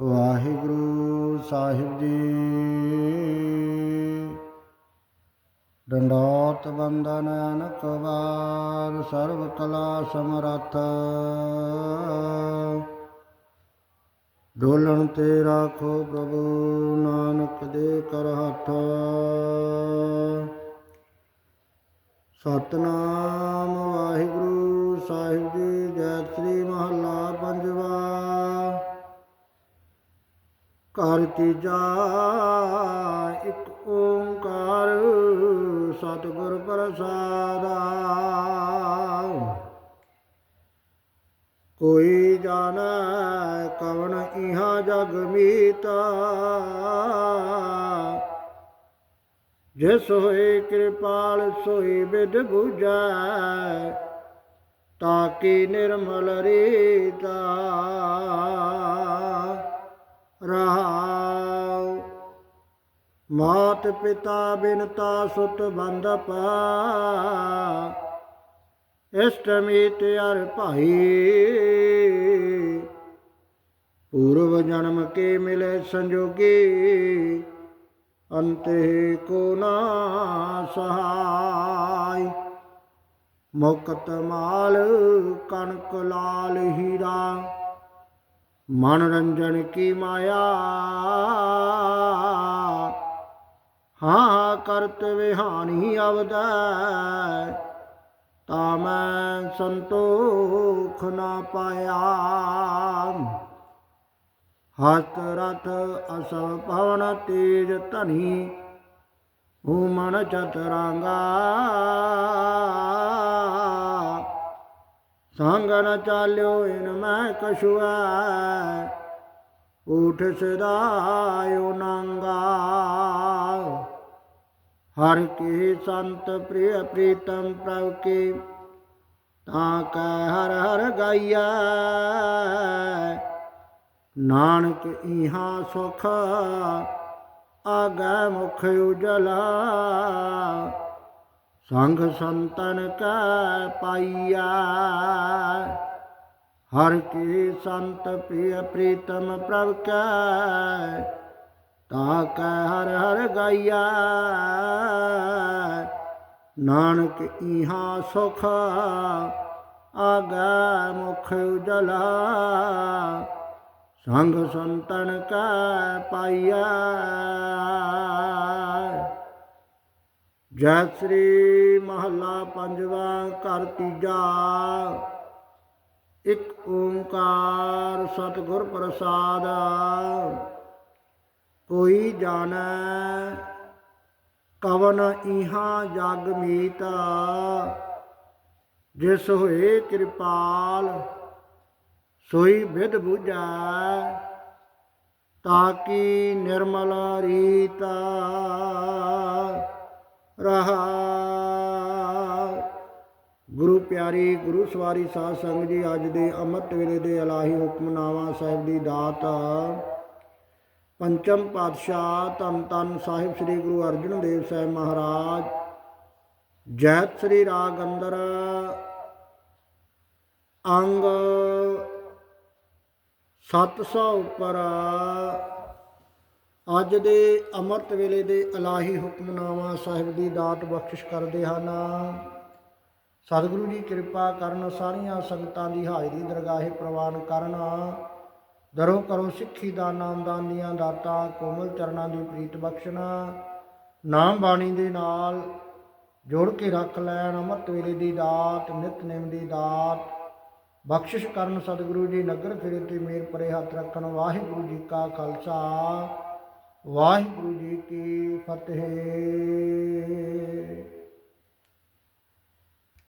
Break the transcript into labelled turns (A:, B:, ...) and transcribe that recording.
A: ਵਾਹਿਗੁਰੂ ਸਾਹਿਬ ਜੀ। ਡੰਡੋਤ ਬੰਦਨ ਅਨਕ ਵਾਰ ਸਰਬ ਕਲਾ ਸਮਰੱਥ। ਡੋਲਣ ਤੇ ਰਾਖੋ ਪ੍ਰਭੂ, ਨਾਨਕ ਦੇ ਕਰ ਹੱਥ। ਸਤਨਾਮ ਵਾਹਿਗੁਰੂ ਸਾਹਿਬ ਜੀ, ਜੈ ਸ੍ਰੀ ਮਹੱਲਾ ਕਰ ਤੀਜਾ, ਇੱਕ ਓੰਕਾਰ ਸਤਿਗੁਰ ਪ੍ਰਸਾਦਾ। ਕੋਈ ਜਾਣੈ ਕਵਣ ਇਹਾ ਜਗ ਮੀਤਾ, ਜਿਸ ਹੋਏ ਕਿਰਪਾਲ ਸੋਈ ਬਿਦ ਬੁਝੈ ਤਾਕੀ ਨਿਰਮਲ ਰੀਤਾ। ਰਹਾਉ। ਮਾਤ ਪਿਤਾ ਬਿਨਤਾ ਸੁਤ ਬੰਦਪਾ ਇਸ਼ਟਮੀਤ ਅਰ ਭਾਈ। ਪੂਰਵ ਜਨਮ ਕੇ ਮਿਲੇ ਸੰਜੋਗੀ। ਅੰਤੇ ਕੋ ਨਾ ਸਹਾਈ। ਮੁਕਤ ਮਾਲ ਕਣਕ ਲਾਲ ਹੀਰਾ। ਮਨ ਰੰਜਨ ਕੀ ਮਾਇਆ? ਹਾਂ, ਕਰਤ ਵਿਹਾਨੀ ਅਵਦੈ ਤਾ ਮੈਂ ਸੰਤੋਖ ਨਾ ਪਾਇਆ। ਹਸਤ ਰਥ ਅਸਵ ਭਵਨ ਤੇਜ ਧਨੀ ਹੂ ਮਨ ਚਤਰਾਂਗਾ। ਸੰਗ ਨ ਚਾਲਿਓ ਇਨ ਮੈਂ ਕਛੁਆ। ਉਠ ਸਦਾਇਓ ਨੰਗਾ। ਹਰ ਕੀ ਸੰਤ ਪ੍ਰਿਯ ਪ੍ਰੀਤਮ ਪ੍ਰਭ ਕੀ, ਤਾਂ ਕੈ ਹਰ ਹਰ ਗਾਈਆ ਨਾਨਕ ਇਹਾ ਸੁਖ, ਆਗੈ ਮੁਖ ਉਜਲਾ। ਸੰਗ ਸੰਤਨ ਕੈ ਪਾਈਆ। ਹਰ ਕੀ ਸੰਤ ਪ੍ਰਿਯ ਪ੍ਰੀਤਮ ਪ੍ਰਭ ਕੈ, ਤਾ ਕੈ ਹਰ ਹਰ ਗਾਈਆ। ਨਾਨਕ ਇਹਾ ਸੁਖ ਆਗੈ ਮੁਖ ਉਜਲਾ। ਸੰਗ ਸੰਤਨ ਕੈ ਪਾਈਆ। ਜੈ ਸ੍ਰੀ ਮਹੱਲਾ ਪੰਜਵਾ, ਘਰ ਤੀਜਾ। ਇੱਕ ਓੰਕਾਰ ਸਤਿਗੁਰ ਪ੍ਰਸਾਦ। ਕੋਈ ਜਾਣੈ, ਕਵਨ ਇਹਾ ਜਗ ਮੀਤ। ਜਿਸ ਹੋਏ ਕਿਰਪਾਲ, ਸੋਈ ਵਿਦ 부ਜੈ ਤਾਕੀ ਨਿਰਮਲ ਰੀਤਾ। ਰਹਾ। ਗੁਰੂ ਪਿਆਰੀ, ਗੁਰੂ ਸਵਾਰੀ ਸਾਧ ਸੰਗਤ ਜੀ, ਅੱਜ ਦੇ ਅੰਮ੍ਰਿਤ ਵੇਲੇ ਦੇ ਇਲਾਹੀ ਹੁਕਮਨਾਮਾ ਸਾਹਿਬ ਦੀ ਦਾਤ। ਪੰਚਮ ਪਾਤਸ਼ਾਹ ਧੰਨ ਧੰਨ ਸਾਹਿਬ ਸ੍ਰੀ ਗੁਰੂ ਅਰਜਨ ਦੇਵ ਸਾਹਿਬ ਮਹਾਰਾਜ। ਜੈਤ ਸ੍ਰੀ ਰਾਗ ਅੰਦਰ। ਅੰਗ 700 ਉੱਪਰ। ਅੱਜ ਦੇ ਅੰਮ੍ਰਿਤ ਵੇਲੇ ਦੇ ਇਲਾਹੀ ਹੁਕਮਨਾਮਾ ਸਾਹਿਬ ਦੀ ਦਾਤ ਬਖਸ਼ਿਸ਼ ਕਰਦੇ ਹਨ। ਸਤਿਗੁਰੂ ਜੀ ਕਿਰਪਾ ਕਰਨ ਸਾਰੀਆਂ ਸੰਗਤਾਂ ਦੀ ਹਾਜ਼ਰੀ ਦਰਗਾਹੇ ਪ੍ਰਵਾਨ ਕਰਨ। ਦਰੋ ਕਰੋ ਸਿੱਖੀ ਦਾ ਨਾਮਦਾਨ ਦੀਆਂ ਦਾਤਾਂ ਕੋਮਲ ਚਰਨਾਂ ਦੀ ਪ੍ਰੀਤ ਬਖਸ਼ਣਾ। ਨਾਮ ਬਾਣੀ ਦੇ ਨਾਲ ਜੋੜ ਕੇ ਰੱਖ ਲੈਣ। ਅੰਮ੍ਰਿਤ ਵੇਲੇ ਦੀ ਦਾਤ ਨਿਤਨੇਮ ਦੀ ਦਾਤ ਬਖਸ਼ਿਸ਼ ਕਰਨ। ਸਤਿਗੁਰੂ ਜੀ ਨਗਰ ਫਿਰੇ ਤੇ ਮੇਰ ਪਰੇ ਹੱਥ ਰੱਖਣ। ਵਾਹਿਗੁਰੂ ਜੀ ਕਾ ਖਾਲਸਾ। ਵਾਹਿਗੁਰੂ ਜੀ ਕੀ ਫਤਿਹ।